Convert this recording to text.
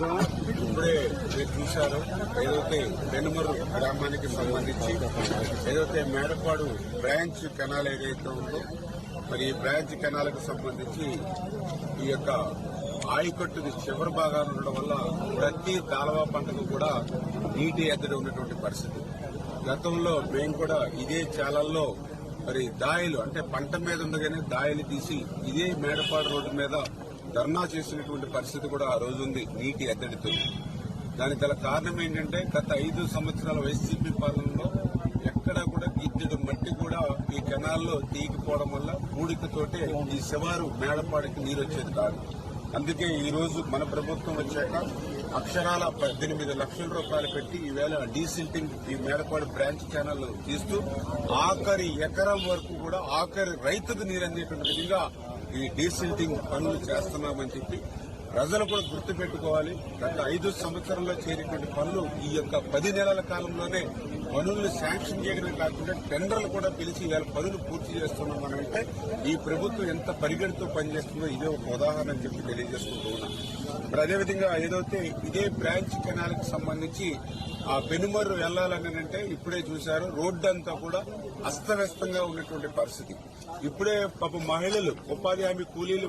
ఇప్పుడే మీరు చూశారు. ఏదైతే పెనుమరు గ్రామానికి సంబంధించి ఏదైతే మేడపాడు బ్రాంచ్ కెనాల్ ఏదైతే ఉందో మరి ఈ బ్రాంచ్ కెనాల్కు సంబంధించి ఈ యొక్క ఆయకట్టుది చివరి భాగాలు ఉండడం వల్ల ప్రతి కాలువ పంటకు కూడా నీటి ఎద్దడి ఉన్నటువంటి పరిస్థితి. గతంలో మేము కూడా ఇదే చాలల్లో మరి దాయలు అంటే పంట మీద ఉండగానే దాయలు తీసి ఇదే మేడపాడు రోడ్డు మీద ధర్నా చేసినటువంటి పరిస్థితి కూడా ఆ రోజు ఉంది నీటి ఎద్దడితో. దానికి గల కారణం ఏంటంటే గత ఐదు సంవత్సరాల వైసీపీ పాలనలో ఎక్కడా కూడా గిద్దెడు మట్టి కూడా ఈ కెనాల్లో తీగిపోవడం వల్ల పూడికతోటే ఈ శివారు మేడపాడికి నీరు వచ్చేది కాదు. అందుకే ఈ రోజు మన ప్రభుత్వం వచ్చాక అక్షరాల పద్దెనిమిది లక్షల రూపాయలు పెట్టి ఈవేళ డీసిల్టింగ్ ఈ మేడపాడు బ్రాంచ్ ఛానల్ తీస్తూ ఆఖరి ఎకరం వరకు కూడా ఆఖరి రైతుకు నీరు అందేటువంటి విధంగా ఈ డీసిల్టింగ్ పనులు చేస్తున్నామని చెప్పి ప్రజలు కూడా గుర్తు పెట్టుకోవాలి గత ఐదు సంవత్సరాల్లో చేరినటువంటి పనులు ఈ యొక్క పది నెలల కాలంలోనే పనులను శాంక్షన్ చేయడమే కాకుండా టెండర్లు కూడా పిలిచి ఇవాళ పనులు పూర్తి చేస్తున్నాం అంటే ఈ ప్రభుత్వం ఎంత పరిగెడుతూ పనిచేస్తుందో ఇదే ఒక ఉదాహరణ అని చెప్పి తెలియజేసుకుంటూ ఉన్నాం. మరి అదేవిధంగా ఏదైతే ఇదే బ్రాంచ్ కెనాల్కి సంబంధించి ఆ పెనుమర్రు వెళ్ళాలని అంటే ఇప్పుడే చూశారు రోడ్డు అంతా కూడా అస్తవ్యస్తంగా ఉన్నటువంటి పరిస్థితి. ఇప్పుడే పాప మహిళలు ఉపాధి హామీ కూలీలు